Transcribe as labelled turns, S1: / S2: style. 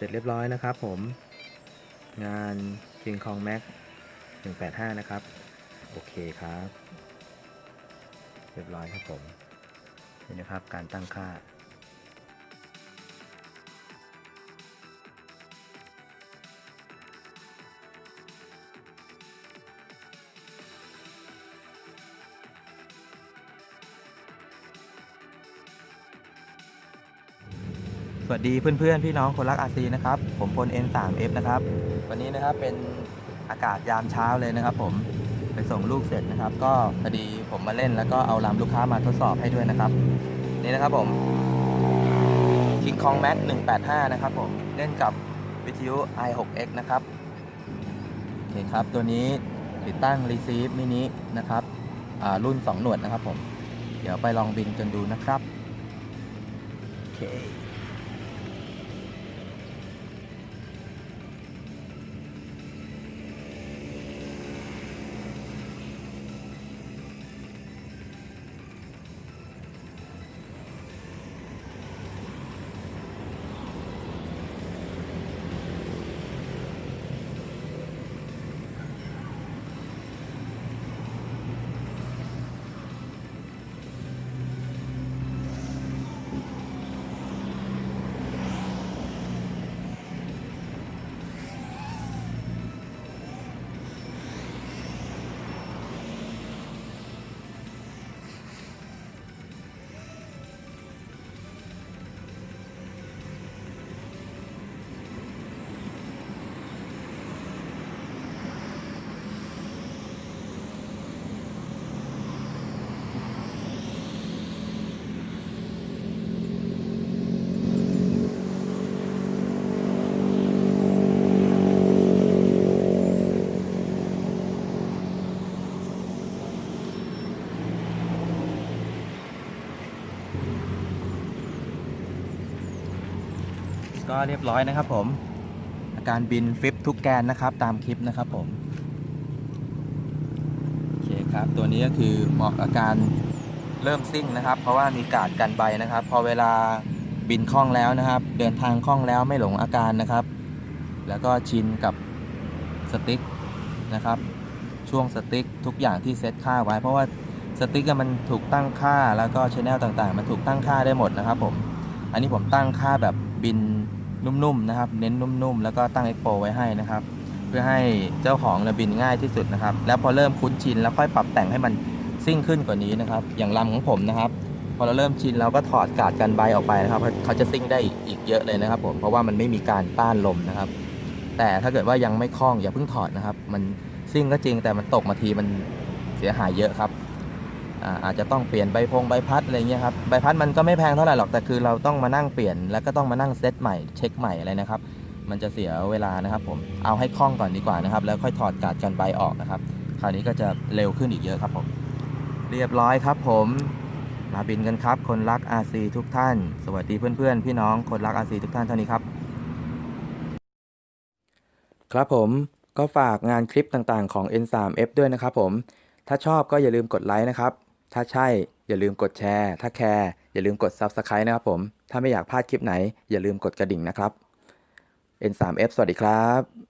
S1: เสร็จเรียบร้อยนะครับผม งานคิงคองแม็ก185 นะครับ โอเคครับ เรียบร้อยครับผม นี่นะครับการตั้งค่า สวัสดีเพื่อนๆ พี่น้องคนรักอาซีนะครับ ผมพล N3F นะครับ วันนี้นะครับเป็นอากาศยามเช้าเลยนะครับ ผมไปส่งลูกเสร็จนะครับ ก็พอดีผมมาเล่นแล้วก็เอาลำลูกค้ามาทดสอบให้ด้วยนะครับ นี่นะครับผม King Kong Max 185 นะครับผมเล่นกับวิทยุ i6x นะครับโอเคครับตัวนี้ติดตั้ง Receive Mini นะครับรุ่น 2 หนวดนะครับผม เดี๋ยวไปลองบินกันดูนะครับโอเค ก็เรียบร้อยนะครับ ผมอาการบินฟิปทุกแกนนะครับ ตามคลิปนะครับผมโอเคครับ ตัวนี้ก็คือเหมาะอาการเริ่มซิ่งนะครับ เพราะว่ามีการกันใบนะครับ พอเวลาบินคล่องแล้วนะครับ เดินทางคล่องแล้วไม่หลงอาการนะครับ แล้วก็ชินกับสติ๊กนะครับ ช่วงสติ๊กทุกอย่างที่เซตค่าไว้ เพราะว่าสติ๊กมันถูกตั้งค่าแล้วก็ชแนลต่างๆ มันถูกตั้งค่าได้หมดนะครับผม อันนี้ผมตั้งค่าแบบบิน นุ่มๆนะครับ เน้นนุ่มๆ แล้วก็ตั้ง Expo ไว้ให้นะครับ เพื่อให้เจ้าของเนี่ยบินง่ายที่สุดนะครับ แล้วพอเริ่มคุ้นชินแล้วค่อยปรับแต่งให้มันซิ่งขึ้นกว่านี้นะครับ อย่างลำของผมนะครับ พอเราเริ่มชินเราก็ถอดกาดกันใบออกไปนะครับเขาจะซิ่งได้อีกเยอะเลยนะครับ ผมเพราะว่ามันไม่มีการต้านลมนะครับ แต่ถ้าเกิดว่ายังไม่คล่องอย่าเพิ่งถอดนะครับ มันซิ่งก็จริงแต่มันตกมาทีมันเสียหายเยอะครับ อาจจะต้องเปลี่ยนใบพงใบพัดอะไรเงี้ยครับใบพัดมันก็ไม่แพงเท่าไหร่หรอกแต่คือเราต้องมานั่งเปลี่ยนแล้วก็ต้องมานั่งเซตใหม่เช็คใหม่อะไรนะครับ มันจะเสียเวลานะครับ ผมเอาให้คล่องก่อนดีกว่านะครับ แล้วค่อยถอดกาดกันใบออกนะครับ คราวนี้ก็จะเร็วขึ้นอีกเยอะครับผม เรียบร้อยครับ ผมมาบินกันครับ คนรัก RC ทุกท่าน สวัสดีเพื่อนๆ พี่น้องคนรัก RC ทุกท่านเท่านี้ครับ ครับผมก็ฝากงานคลิปต่างๆของ N3F ด้วยนะครับผมถ้าชอบก็อย่าลืมกดไลค์นะครับ ถ้าใช่อย่าลืมกดแชร์ ถ้าแคร์อย่าลืมกด Subscribe นะครับผม ถ้าไม่อยากพลาดคลิปไหน อย่าลืมกดกระดิ่งนะครับ N3F สวัสดีครับ